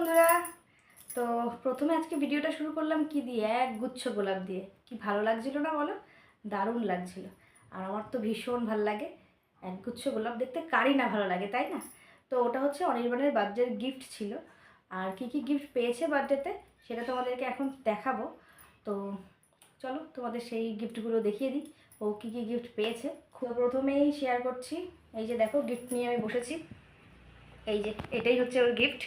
বন্ধুরা। তো প্রথমে আজকে ভিডিওটা শুরু করলাম কি দিয়ে? এক গুচ্ছ গোলাপ দিয়ে। কি ভালো লাগছিল না বলো? দারুণ লাগছিল। আর আমার তো ভীষণ ভালো লাগে। এক গুচ্ছ গোলাপ দেখতে কারই না ভালো লাগে, তাই না? তো ওটা হচ্ছে অনির্বাণের বার্থডের গিফট ছিল। আর কি কি গিফট পেয়েছে বার্থডেতে সেটা তোমাদেরকে এখন দেখাবো। তো চলো তোমাদের সেই গিফটগুলো দেখিয়ে দিই। ও কী কী গিফট পেয়েছে। খুব প্রথমেই শেয়ার করছি। এই যে দেখো গিফট নিয়ে আমি বসেছি। এই যে এটাই হচ্ছে ওর গিফট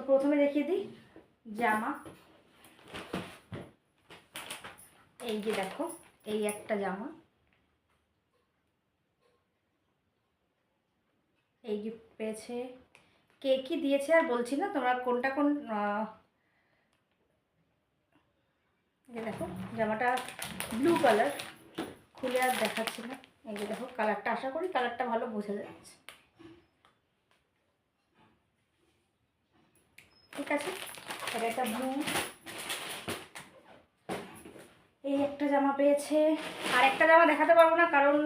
তো প্রথমে দেখিয়ে দিই। জামা। এই যে দেখো, এই একটা জামা। এই গিফট পেয়েছে। কে কি দিয়েছে আর বলছি না, তোমরা কোনটা কোন দেখো, জামাটা ব্লু কালার খুলে আর দেখাচ্ছি না। এই যে দেখো কালারটা আশা করি কালারটা ভালো বোঝা যাচ্ছে। ঠিক আছে? এটা একটা ব্লু এই একটা জামা পেয়েছে। আর একটা জামা দেখাতে পারব না, কারণ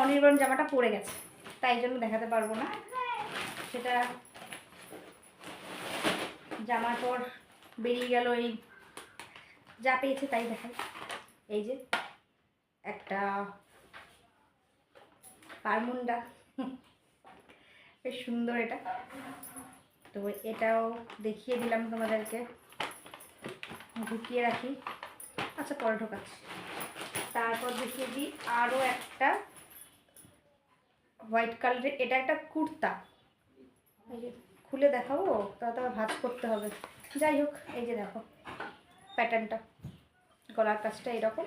অনির্বাণ জামাটা পড়ে গেছে। তাই জন্য দেখাতে পারব না। সেটা জামার পর বেরিয়ে গেল এই যা পেয়েছে তাই দেখাই। এই যে একটা পারমুন্ডা। বেশ সুন্দর এটা। তো এটাও দেখিয়ে দিলাম তোমাদেরকে। ঢুকিয়ে রাখি। আচ্ছা পরে ঢোকাচ্ছি। তারপর দেখিয়ে দিই আরও একটা হোয়াইট কালারের, এটা একটা কুর্তা। খুলে দেখাবো? তো আবার ভাঁজ করতে হবে। যাই হোক, এই যে দেখো, প্যাটার্নটা। গলার কাজটা এরকম।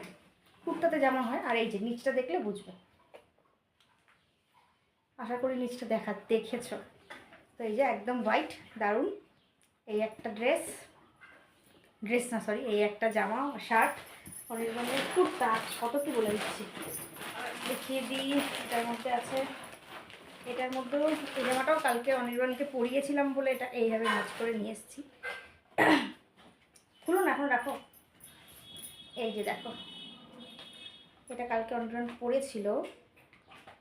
কুর্তাতে জামা হয়, আর এই যে নিচটা দেখলে বুঝবে। আশা করি নিচটা দেখা, দেখেছ। তো এই যে একদম হোয়াইট দারুণ। এই একটা ড্রেস ড্রেস না সরি এই একটা জামা শার্ট অনির্বাণের কুর্তা কত কি বলে দিচ্ছি? দেখিয়ে দিই, এটার মধ্যে আছে। এটার মধ্যেও এই জামাটাও কালকে অনির্বাণকে পরিয়েছিলাম বলে এটা এইভাবে ভাজ করে নিয়ে এসেছি। খুলুন, এখন রাখো। এই যে দেখো। এটা কালকে অনির্বাণ পরেছিল।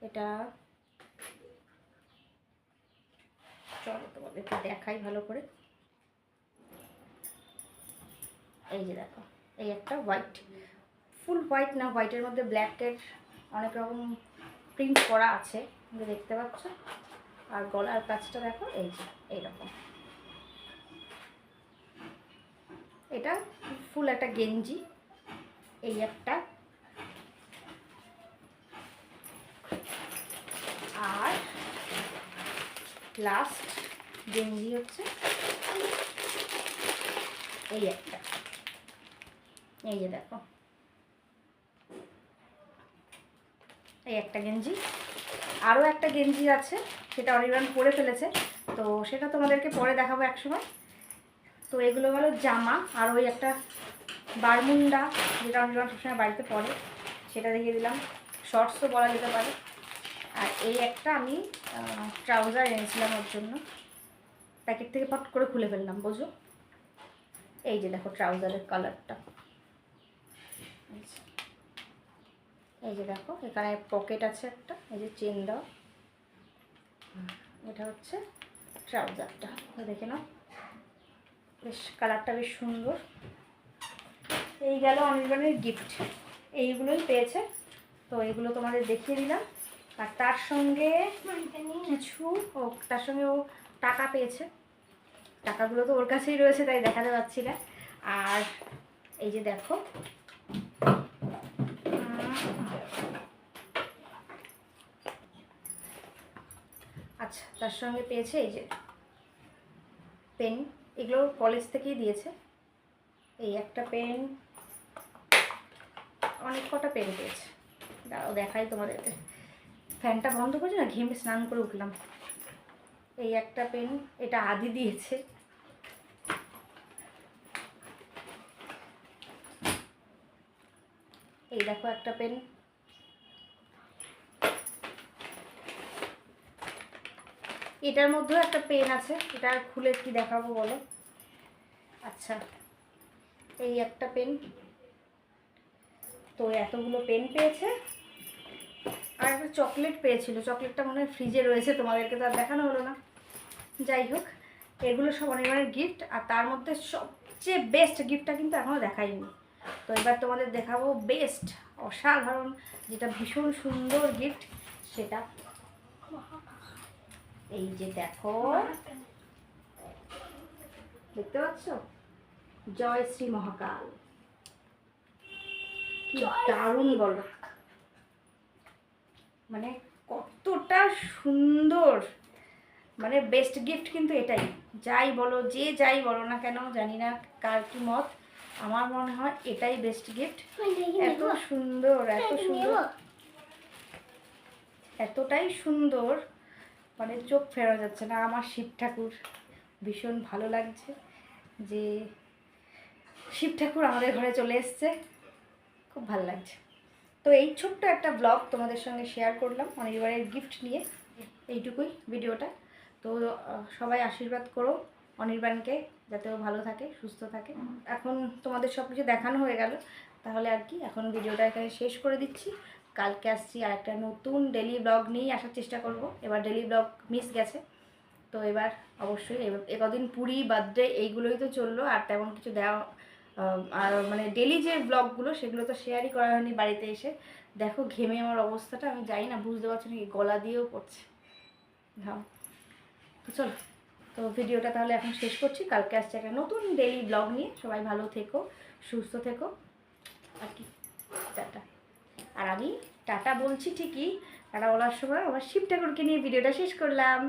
এটা চলো তোমাদেরকে দেখাই ভালো করে। এই যে দেখো, এই একটা হোয়াইট ফুল হোয়াইট না হোয়াইটের মধ্যে ব্ল্যাকের অনেক রকম প্রিন্ট করা আছে, তুমি দেখতে পাচ্ছ। আর গলার কাজটা দেখো, এই যে, এইরকম। এটা ফুল একটা গেঞ্জি, এই একটা আর লাস্ট গেঞ্জি হচ্ছে। এই একটা। এই যে দেখো। এই একটা গেঞ্জি। আরও একটা গেঞ্জি আছে, সেটা অনির্বাণ পরে ফেলেছে। তো সেটা তোমাদেরকে পরে দেখাবো একসময়। তো এগুলো হলো জামা আর ওই একটা বারমুন্ডা যেটা অনির্বাণ সবসময় বাড়িতে পরে, সেটা দেখিয়ে দিলাম। শর্টসও বলা যেতে পারে। আর এই একটা আমি ট্রাউজার এনেছিলাম ওর জন্য। প্যাকেট থেকে পট করে খুলে ফেললাম, বোঝো? এই যে দেখো ট্রাউজারের কালারটা এই যে দেখো, এখানে পকেট আছে একটা, এই যে চেন দাও। এটা হচ্ছে ট্রাউজারটা দেখে নাও। বেশ কালারটা বেশ সুন্দর। এই গেল অনির্বাণের গিফট এইগুলোই পেয়েছে। তো এগুলো তোমাদের দেখিয়ে দিলাম। আর তার সঙ্গে কিছু ও তার সঙ্গে ও টাকা পেয়েছে। টাকাগুলো তো ওর কাছেই রয়েছে তাই দেখাতে পাচ্ছি না। আর এই যে দেখো। আচ্ছা তার সঙ্গে পেয়েছে এই যে পেন। এগুলো কলেজ থেকেই দিয়েছে। এই একটা পেন অনেক কটা পেন পেয়েছে। দাঁড়াও দেখাই তোমাদেরকে। ফ্যানটা বন্ধ করেছি না, ঘেমে স্নান করে উঠলাম। এই একটা পেন, এটা আদি দিয়েছে। এই দেখো একটা পেন। এটার মধ্যেও একটা পেন আছে, এটা খুলে কি দেখাবো বলো? আচ্ছা এই একটা পেন। তো এতগুলো পেন পেয়েছে। আর একটা চকলেট পেয়েছিল। চকলেটটা মনে হয় ফ্রিজে রয়েছে তোমাদেরকে তো আর দেখানো হলো না। যাই হোক এগুলো সব অনির্বাণের গিফট আর তার মধ্যে সবচেয়ে বেস্ট গিফটটা কিন্তু এখনও দেখাইনি। তো এবার তোমাদের দেখাবো বেস্ট অসাধারণ যেটা ভীষণ সুন্দর গিফট সেটা এই যে দেখো। দেখতে পাচ্ছ? জয় শ্রী মহাকাল। কি দারুণ বলো মানে কতটা সুন্দর। মানে বেস্ট গিফট কিন্তু এটাই। যাই বলো যে যাই বলো না কেন জানি না কার কি মত আমার মনে হয় এটাই বেস্ট গিফট এত সুন্দর এত সুন্দর। এতটাই সুন্দর মানে চোখ ফেরা যাচ্ছে না আমার শিব ঠাকুর। ভীষণ ভালো লাগছে যে শিব ঠাকুর আমাদের ঘরে চলে এসছে। খুব ভালো লাগছে। তো এই ছোট্ট একটা ব্লগ তোমাদের সঙ্গে শেয়ার করলাম অনির্বাণের গিফট নিয়ে, এইটুকুই ভিডিওটা তো সবাই আশীর্বাদ করো অনির্বাণকে, যাতে ও ভালো থাকে, সুস্থ থাকে। এখন তোমাদের সব কিছু দেখানো হয়ে গেল, তাহলে আর কি, এখন ভিডিওটা এখানে শেষ করে দিচ্ছি। কালকে আসছি আর একটা নতুন ডেলি ব্লগ নিয়েই আসার চেষ্টা করব। এবার ডেলি ব্লগ মিস গেছে। তো এবার অবশ্যই এ- কদিন পুরী বার্থডে এইগুলোই তো চলল, আর তেমন কিছু দেওয়া আর মানে ডেলি যে ব্লগগুলো সেগুলো তো শেয়ারই করা হয়নি বাড়িতে এসে। দেখো, ঘেমে আমার অবস্থাটা, আমি যাই না, বুঝতে পারছি না গলা দিয়েও পড়ছে। ঘাম তো চলো, তো ভিডিওটা তাহলে এখন শেষ করছি। কালকে আসছে একটা নতুন ডেলি ব্লগ নিয়ে। সবাই ভালো থেকো, সুস্থ থেকো। আর কি? টাটা। আর আমি টাটা বলছি ঠিকই, টাটা বলার সময় আমার শিব ঠাকুরকে নিয়ে ভিডিওটা শেষ করলাম।